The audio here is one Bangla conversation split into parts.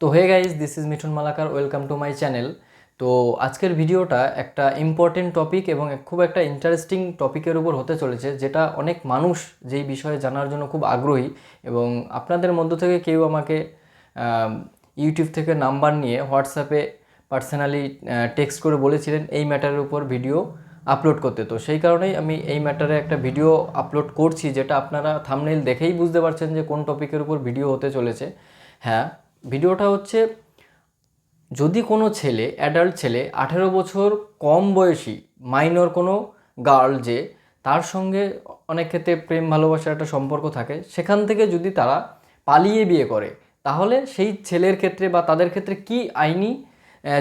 তো hey guys this is Mithun Malakar welcome to my channel তো আজকের ভিডিওটা একটা ইম্পর্টেন্ট টপিক এবং খুব একটা ইন্টারেস্টিং টপিকের উপর হতে চলেছে যেটা অনেক মানুষ যেই বিষয়ে জানার জন্য খুব আগ্রহী এবং আপনাদের মধ্য থেকে কেউ আমাকে আম, ইউটিউব থেকে নাম্বার নিয়ে হোয়াটসঅ্যাপে পার্সোনালি টেক্সট করে বলেছিলেন এই ম্যাটারের উপর ভিডিও আপলোড করতে। তো সেই কারণেই আমি এই ম্যাটারে একটা ভিডিও আপলোড করছি যেটা আপনারা থামনেইল দেখেই বুঝতে পারছেন যে কোন টপিকের উপর ভিডিও হতে চলেছে। হ্যাঁ ভিডিওটা হচ্ছে যদি কোনো ছেলে অ্যাডাল্ট ছেলে আঠেরো বছর কম বয়সী মাইনর কোনো গার্ল যে, তার সঙ্গে অনেক ক্ষেত্রে প্রেম ভালোবাসার একটা সম্পর্ক থাকে, সেখান থেকে যদি তারা পালিয়ে বিয়ে করে, তাহলে সেই ছেলের ক্ষেত্রে বা তাদের ক্ষেত্রে কি আইনি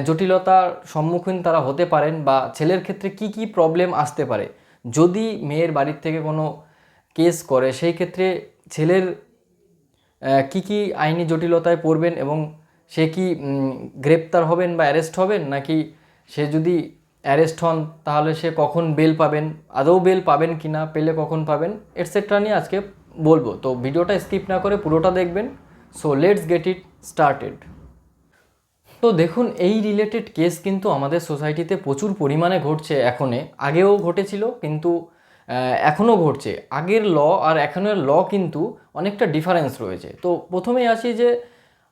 জটিলতার সম্মুখীন তারা হতে পারেন বা ছেলের ক্ষেত্রে কি কি প্রবলেম আসতে পারে? যদি মেয়ের বাড়ির থেকে কোনো কেস করে, সেই ক্ষেত্রে ছেলের কি কি আইনি জটিলতায় পড়বেন এবং সে কি গ্রেপ্তার হবেন বা অ্যারেস্ট হবেন? নাকি সে যদি অ্যারেস্ট হন, তাহলে সে কখন বেল পাবেন? আদৌ বেল পাবেন কি না? পেলে কখন পাবেন? এটসেট্রা নিয়ে আজকে বলব। তো ভিডিওটা স্কিপ না করে পুরোটা দেখবেন। So let's get it started তো দেখুন, এই রিলেটেড কেস কিন্তু আমাদের সোসাইটিতে প্রচুর পরিমাণে ঘটছে এখনে। আগেও ঘটেছিল, কিন্তু এখনও ঘটছে। আগের ল আর এখনের ল কিন্তু অনেকটা ডিফারেন্স রয়েছে। তো প্রথমেই আসি যে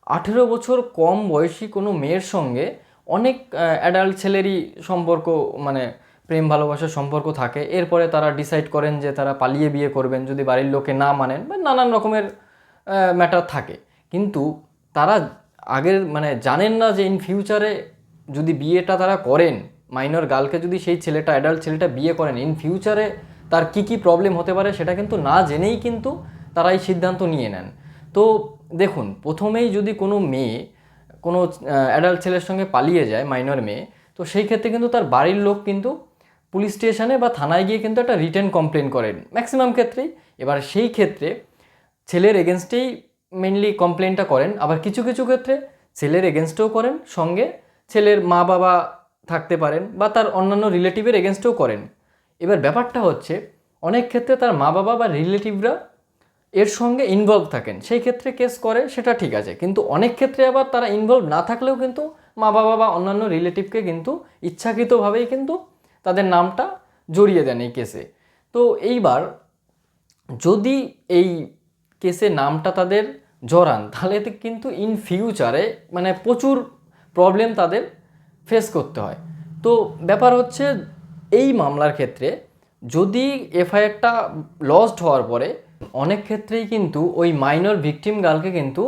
আঠেরো বছর কম বয়সী কোনো মেয়ের সঙ্গে অনেক অ্যাডাল্ট ছেলেরই সম্পর্ক মানে প্রেম ভালোবাসার সম্পর্ক থাকে। এরপরে তারা ডিসাইড করেন যে তারা পালিয়ে বিয়ে করবেন যদি বাড়ির লোকে না মানেন বা নানান রকমের ম্যাটার থাকে। কিন্তু তারা আগের মানে জানেন না যে ইন ফিউচারে যদি বিয়েটা তারা করেন মাইনর গার্লকে যদি সেই ছেলেটা অ্যাডাল্ট ছেলেটা বিয়ে করেন ইন ফিউচারে তার কি কি প্রবলেম হতে পারে সেটা কিন্তু না জেনেই কিন্তু তারা এই সিদ্ধান্ত নিয়ে নেন। তো দেখুন, প্রথমেই যদি কোনো মেয়ে কোনো অ্যাডাল্ট ছেলের সঙ্গে পালিয়ে যায় মাইনর মেয়ে, তো সেই ক্ষেত্রে কিন্তু তার বাড়ির লোক কিন্তু পুলিশ স্টেশনে বা থানায় গিয়ে কিন্তু একটা রিটার্ন কমপ্লেন করেন ম্যাক্সিমাম ক্ষেত্রেই। এবার সেই ক্ষেত্রে ছেলের এগেনস্টেই মেনলি কমপ্লেনটা করেন, আবার কিছু কিছু ক্ষেত্রে ছেলের এগেনস্টেও করেন সঙ্গে। ছেলের মা বাবা থাকতে পারেন বা তার অন্যান্য রিলেটিভের এগেনস্টেও করেন। এবার ব্যাপারটা হচ্ছে, অনেক ক্ষেত্রে তার মা বাবা বা রিলেটিভরা এর সঙ্গে ইনভলভ থাকেন। সেই ক্ষেত্রে কেস করে, সেটা ঠিক আছে। কিন্তু অনেক ক্ষেত্রে আবার তারা ইনভলভ না থাকলেও কিন্তু মা বাবা বা অন্যান্য রিলেটিভকে কিন্তু ইচ্ছাকৃতভাবেই কিন্তু তাদের নামটা জড়িয়ে দেন এই কেসে তো এইবার যদি এই কেসে নামটা তাদের জড়ান, তাহলে কিন্তু ইন ফিউচারে মানে প্রচুর প্রবলেম তাদের ফেস করতে হয়। তো ব্যাপার হচ্ছে এই মামলার ক্ষেত্রে যদি এফআইআরটা লস্ট হওয়ার পরে, অনেক ক্ষেত্রেই কিন্তু ওই মাইনর ভিকটিম গার্লকে কিন্তু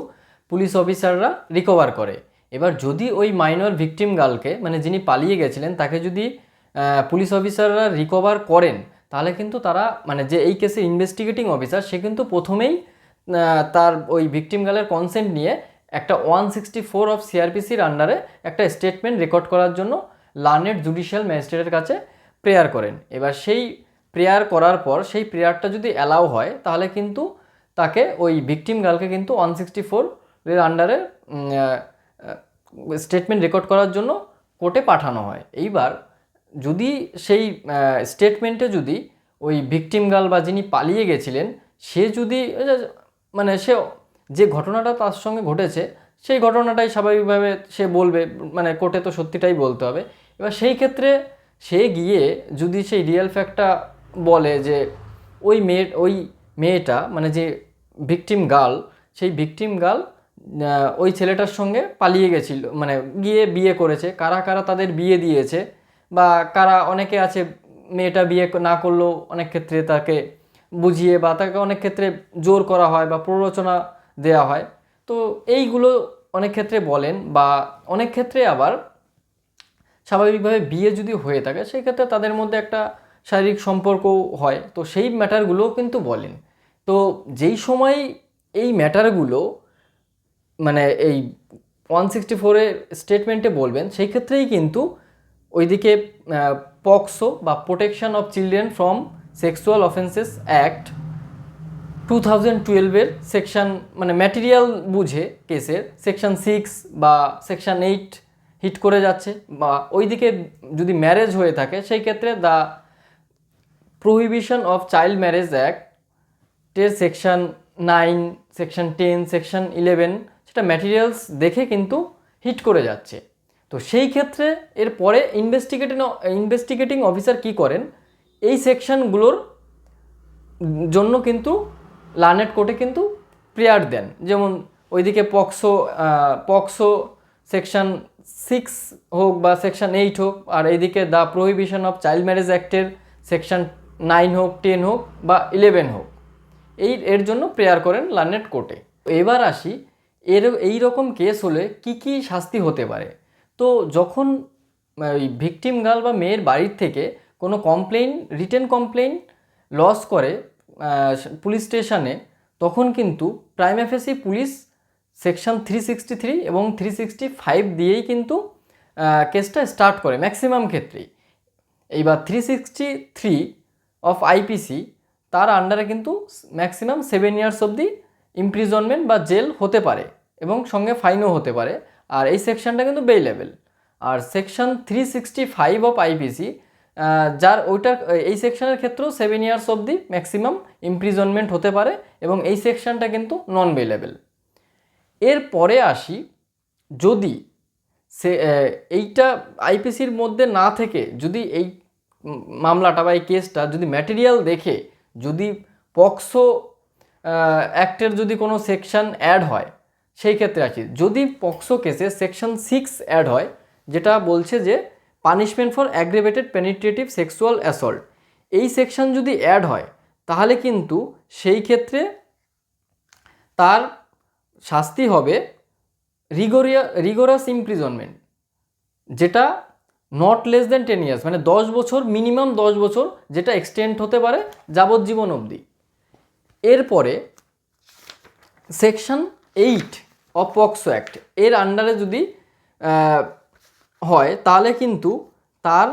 পুলিশ অফিসাররা রিকভার করে। এবার যদি ওই মাইনর ভিকটিম গার্লকে মানে যিনি পালিয়ে গেছিলেন, তাকে যদি পুলিশ অফিসাররা রিকভার করেন, তাহলে কিন্তু তারা মানে যে এই কেসে ইনভেস্টিগেটিং অফিসার সে কিন্তু প্রথমেই তার ওই ভিকটিম গার্লের কনসেন্ট নিয়ে একটা ওয়ান সিক্সটি ফোর অফ সিআরপিসির আন্ডারে একটা স্টেটমেন্ট রেকর্ড করার জন্য লার্নেড জুডিশিয়াল ম্যাজিস্ট্রেটের কাছে প্রেয়ার করেন। এবার সেই প্রেয়ার করার পর, সেই প্রেয়ারটা যদি অ্যালাউ হয়, তাহলে কিন্তু তাকে ওই ভিকটিম গার্লকে কিন্তু ওয়ান সিক্সটি ফোরের আন্ডারে স্টেটমেন্ট রেকর্ড করার জন্য কোর্টে পাঠানো হয়। এইবার যদি সেই স্টেটমেন্টে যদি ওই ভিকটিম গার্ল বা যিনি পালিয়ে গেছিলেন, সে যদি মানে সে যে ঘটনাটা তার সঙ্গে ঘটেছে, সেই ঘটনাটাই স্বাভাবিকভাবে সে বলবে মানে কোর্টে তো সত্যিটাই বলতে হবে। এবার সেই ক্ষেত্রে সে গিয়ে যদি সেই রিয়েল ফ্যাক্টটা বলে যে ওই মেয়ে, ওই মেয়েটা মানে যে ভিকটিম গার্ল সেই ভিকটিম গার্ল ওই ছেলেটার সঙ্গে পালিয়ে গেছিল মানে গিয়ে বিয়ে করেছে। কারা কারা তাদের বিয়ে দিয়েছে বা কারা অনেকে আছে মেয়েটা বিয়ে না করলেও অনেক ক্ষেত্রে তাকে বুঝিয়ে বা তাকে অনেক ক্ষেত্রে জোর করা হয় বা প্ররোচনা দেওয়া হয়। তো এইগুলো অনেক ক্ষেত্রে বলেন বা অনেক ক্ষেত্রে আবার স্বাভাবিকভাবে বিয়ে যদি হয়ে থাকে সেই ক্ষেত্রে তাদের মধ্যে একটা শারীরিক সম্পর্কও হয়। তো সেই ম্যাটারগুলোও কিন্তু বলেন। তো যেই সময় এই ম্যাটারগুলো মানে এই ওয়ান সিক্সটি ফোরের স্টেটমেন্টে বলবেন সেই ক্ষেত্রেই কিন্তু ওইদিকে পক্সো বা protection of children from sexual offences act two thousand টুয়েলভের সেকশন মানে ম্যাটেরিয়াল বুঝে কেসের সেকশন সিক্স বা সেকশন এইট হিট করে যাচ্ছে বা ওইদিকে যদি ম্যারেজ হয়ে থাকে, সেই ক্ষেত্রে the prohibition of child marriage act টের section nine section ten section eleven সেটা ম্যাটেরিয়ালস দেখে কিন্তু হিট করে যাচ্ছে। তো সেই ক্ষেত্রে এর পরে ইনভেস্টিগেটিং ইনভেস্টিগেটিং অফিসার কি করেন? এই সেকশনগুলোর জন্য কিন্তু লার্নেট কোর্টে কিন্তু প্রেয়ার দেন। যেমন ওইদিকে পক্সো পক্সো সেকশন সিক্স হোক বা সেকশন এইট হোক, আর এইদিকে the prohibition of child marriage অ্যাক্টের section nine হোক টেন হোক বা ইলেভেন হোক। এই, এর জন্য প্রেয়ার করেন লার্নেট কোর্টে এবার আসি, এর, এই রকম কেস হলে কি কি শাস্তি হতে পারে? তো যখন ওই ভিকটিম গার্ল বা মেয়ের বাড়ির থেকে কোনো কমপ্লেন রিটেন কমপ্লেন লস করে পুলিশ স্টেশনে তখন কিন্তু prime FAC police section three sixty three এবং থ্রি সিক্সটি ফাইভ দিয়েই কিন্তু কেসটা স্টার্ট করে ম্যাক্সিমাম ক্ষেত্রেই। এইবার three sixty three of IPC তার আন্ডারে কিন্তু ম্যাক্সিমাম সেভেন ইয়ার্স অবধি ইমপ্রিজনমেন্ট বা জেল হতে পারে এবং সঙ্গে ফাইনও হতে পারে। আর এই সেকশনটা কিন্তু বেই level R section three sixty five of IPC যার ওইটার, এই সেকশনের ক্ষেত্রেও সেভেন ইয়ার্স অবধি ম্যাক্সিমাম ইমপ্রিজনমেন্ট হতে পারে এবং এই সেকশনটা কিন্তু নন বেলেবেল এর পরে আসি, যদি সে এইটা আইপিসির মধ্যে না থেকে যদি এই মামলাটা বা এই কেসটা যদি ম্যাটেরিয়াল দেখে, যদি পক্সো অ্যাক্টের যদি কোনো সেকশন অ্যাড হয়, সেই ক্ষেত্রে আছি যদি পক্সো কেসে সেকশন সিক্স অ্যাড হয়, যেটা বলছে যে punishment for aggravated penetrative sexual assault. এই সেকশন যদি অ্যাড হয়, তাহলে কিন্তু সেই ক্ষেত্রে তার শাস্তি হবে রিগোরিয়া রিগোরাস ইমপ্রিজনমেন্ট যেটা not less than ten years মানে দশ বছর মিনিমাম দশ বছর, যেটা এক্সটেন্ড হতে পারে যাবজ্জীবন অবধি। এরপরে section eight of POCSO act এর আন্ডারে যদি হয়, তাহলে কিন্তু তার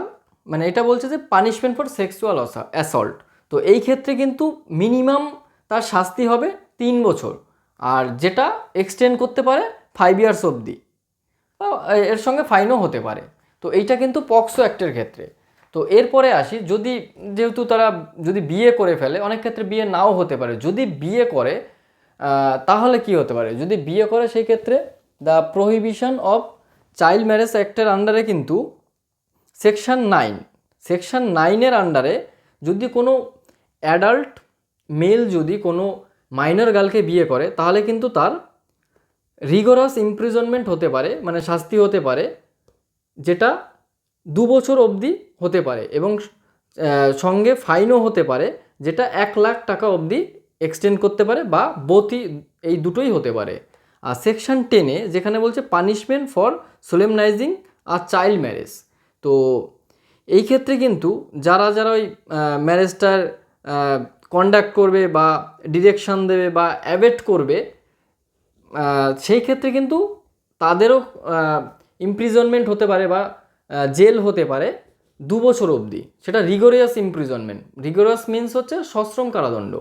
মানে এটা বলছে যে পানিশমেন্ট ফর সেক্সুয়াল অ্যাসল্ট তো এই ক্ষেত্রে কিন্তু মিনিমাম তার শাস্তি হবে তিন বছর। আর যেটা এক্সটেন্ড করতে পারে ফাইভ ইয়ার্স অবধি। বা এর সঙ্গে ফাইনও হতে পারে। তো, এইটা কিন্তু পক্সো অ্যাক্টের ক্ষেত্রে। তো, এরপরে আসি, যদি যেহেতু তারা যদি বিয়ে করে ফেলে, অনেক ক্ষেত্রে বিয়ে নাও হতে পারে। যদি বিয়ে করে তাহলে কি হতে পারে? যদি বিয়ে করে, সেই ক্ষেত্রে the prohibition of child marriage অ্যাক্টের আন্ডারে কিন্তু সেকশন নাইন সেকশন নাইনের আন্ডারে যদি কোনো অ্যাডাল্ট মেল যদি কোনো মাইনর গার্লকে বিয়ে করে, তাহলে কিন্তু তার রিগোরাস ইমপ্রিজনমেন্ট হতে পারে মানে শাস্তি হতে পারে, যেটা দু বছর অবধি হতে পারে এবং সঙ্গে ফাইনও হতে পারে, যেটা এক লাখ টাকা অবধি এক্সটেন্ড করতে পারে বা বোথই এই দুটোই হতে পারে। আর সেকশন টেনে যেখানে বলছে পানিশমেন্ট ফর সোলেমনাইজিং আর চাইল্ড ম্যারেজ তো এই ক্ষেত্রে কিন্তু যারা যারা ওই ম্যারেজটার কন্ডাক্ট করবে বা ডিরেকশন দেবে বা অ্যাভেট করবে সেই ক্ষেত্রে কিন্তু তাদেরও ইমপ্রিজনমেন্ট হতে পারে বা জেল হতে পারে দু বছর অবধি। সেটা রিগোরিয়াস ইমপ্রিজনমেন্ট রিগোরিয়াস মিন্স হচ্ছে সশ্রম কারাদণ্ড।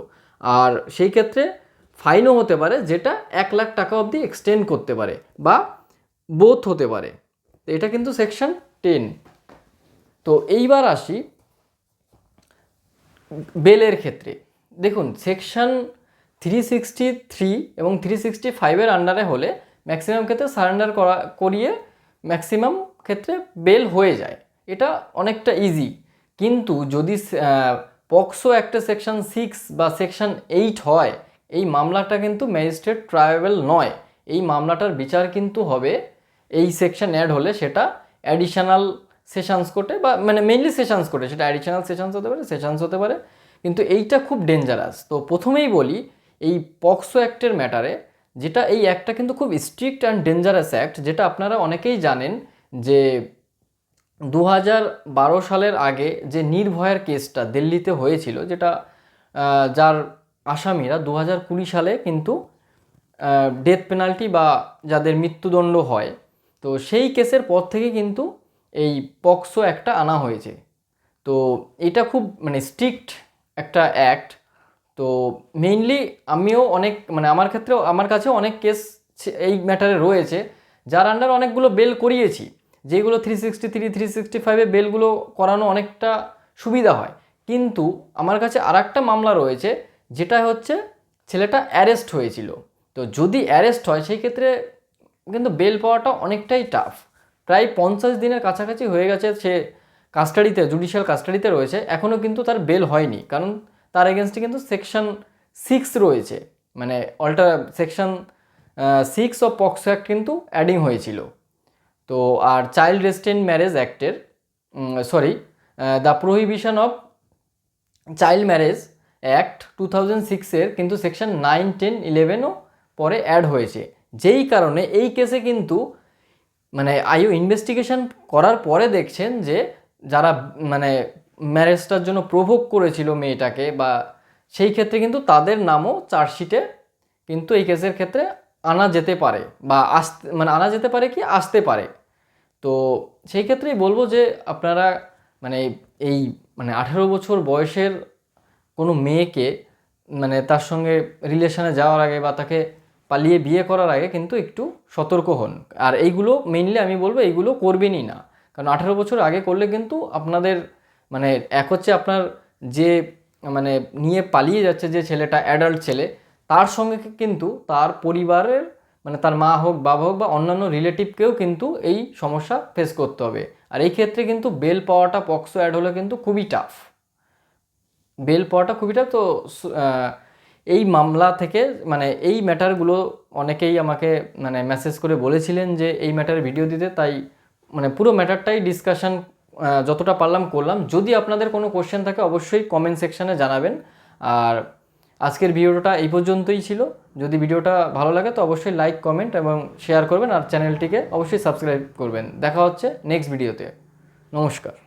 আর সেই ক্ষেত্রে ফাইনও হতে পারে যেটা এক লাখ টাকা অবধি এক্সটেন্ড করতে পারে বা বোথ হতে পারে। এটা কিন্তু সেকশন টেন তো এইবার আসি বেলের ক্ষেত্রে। দেখুন সেকশন থ্রি সিক্সটি থ্রি এবং থ্রি সিক্সটি ফাইভের আন্ডারে হলে ম্যাক্সিমাম ক্ষেত্রে সারেন্ডার করা, করিয়ে ম্যাক্সিমাম ক্ষেত্রে বেল হয়ে যায়। এটা অনেকটা ইজি কিন্তু যদি পক্সো একটা সেকশন সিক্স বা সেকশন এইট হয়, এই মামলাটা কিন্তু ম্যাজিস্ট্রেট ট্রায়াবেল নয়। এই মামলাটার বিচার কিন্তু হবে, এই সেকশন অ্যাড হলে সেটা অ্যাডিশনাল সেশনস কোর্টে বা মানে মেইনলি সেশনস কোর্টে সেটা অ্যাডিশনাল সেশনস হতে পারে সেশনস হতে পারে। কিন্তু এইটা খুব ডেঞ্জারাস তো প্রথমেই বলি, এই পক্সো অ্যাক্টের ম্যাটারে, যেটা এই অ্যাক্টটা কিন্তু খুব স্ট্রিক্ট অ্যান্ড ডেঞ্জারাস অ্যাক্ট, যেটা আপনারা অনেকেই জানেন যে দু সালের আগে যে নির্ভয়ার কেসটা দিল্লিতে হয়েছিল, যেটা যার আসামিরা দু হাজার কুড়ি সালে কিন্তু ডেথ পেনাল্টি বা যাদের মৃত্যুদণ্ড হয়, তো সেই কেসের পর থেকে কিন্তু এই পক্সো একটা আনা হয়েছে। তো এটা খুব মানে স্ট্রিক্ট একটা অ্যাক্ট তো মেইনলি আমিও অনেক মানে আমার ক্ষেত্রেও, আমার কাছেও অনেক কেস এই ম্যাটারে রয়েছে, যার আন্ডার অনেকগুলো বেল করিয়েছি, যেগুলো three sixty three three sixty ফাইভে বেলগুলো করানো অনেকটা সুবিধা হয়। কিন্তু আমার কাছে আর একটা মামলা রয়েছে, যেটা হচ্ছে ছেলেটা অ্যারেস্ট হয়েছিল। তো যদি অ্যারেস্ট হয়, সেই ক্ষেত্রে কিন্তু বেল পাওয়াটা অনেকটাই টাফ প্রায় পঞ্চাশ দিনের কাছাকাছি হয়ে গেছে সে কাস্টাডিতে জুডিশিয়াল কাস্টাডিতে রয়েছে এখনও কিন্তু তার বেল হয়নি। কারণ তার এগেনস্টে কিন্তু সেকশন সিক্স রয়েছে। মানে অল্টা section six of POCSO act কিন্তু অ্যাডিং হয়েছিল। তো আর child restraint marriage অ্যাক্টের sorry the prohibition of child marriage act two thousand সিক্সের কিন্তু সেকশন নাইন টেন ইলেভেনও পরে অ্যাড হয়েছে। যেই কারণে এই কেসে কিন্তু মানে আইও ইনভেস্টিগেশন করার পরে দেখছেন যে যারা মানে ম্যারেজটার জন্য প্রভোগ করেছিল মেয়েটাকে বা সেই ক্ষেত্রে কিন্তু তাদের নামও চার্জশিটে কিন্তু এই কেসের ক্ষেত্রে আনা যেতে পারে বা আসতে মানে আনা যেতে পারে কি আসতে পারে। তো সেই ক্ষেত্রেই বলব যে আপনারা মানে এই মানে আঠেরো বছর বয়সের কোনো মেয়েকে মানে তার সঙ্গে রিলেশনে যাওয়ার আগে বা তাকে পালিয়ে বিয়ে করার আগে কিন্তু একটু সতর্ক হন। আর এইগুলো মেইনলি আমি বলব এইগুলো করবেনই না। কারণ আঠেরো বছর আগে করলে কিন্তু আপনাদের মানে এক হচ্ছে আপনার যে মানে নিয়ে পালিয়ে যাচ্ছে যে ছেলেটা অ্যাডাল্ট ছেলে, তার সঙ্গে কিন্তু তার পরিবারের মানে তার মা হোক, বাবা হোক বা অন্যান্য রিলেটিভকেও কিন্তু এই সমস্যা ফেস করতে হবে। আর এই ক্ষেত্রে কিন্তু বেল পাওয়াটা পক্সো অ্যাড হলে কিন্তু খুবই টাফ বেল পাওয়াটা খুবই টাফ তো এই মামলা থেকে মানে এই ম্যাটারগুলো অনেকেই আমাকে মানে মেসেজ করে বলেছিলেন যে এই ম্যাটার ভিডিও দিতে, তাই মানে পুরো ম্যাটারটাই ডিসকাশন যতটা পারলাম করলাম। যদি আপনাদের কোনো কোশ্চেন থাকে, অবশ্যই কমেন্ট সেকশানে জানাবেন। আর আজকের ভিডিওটা এই পর্যন্তই ছিল। যদি ভিডিওটা ভালো লাগে, তো অবশ্যই লাইক কমেন্ট এবং শেয়ার করবেন। আর চ্যানেলটিকে অবশ্যই সাবস্ক্রাইব করবেন। দেখা হচ্ছে নেক্সট ভিডিওতে নমস্কার।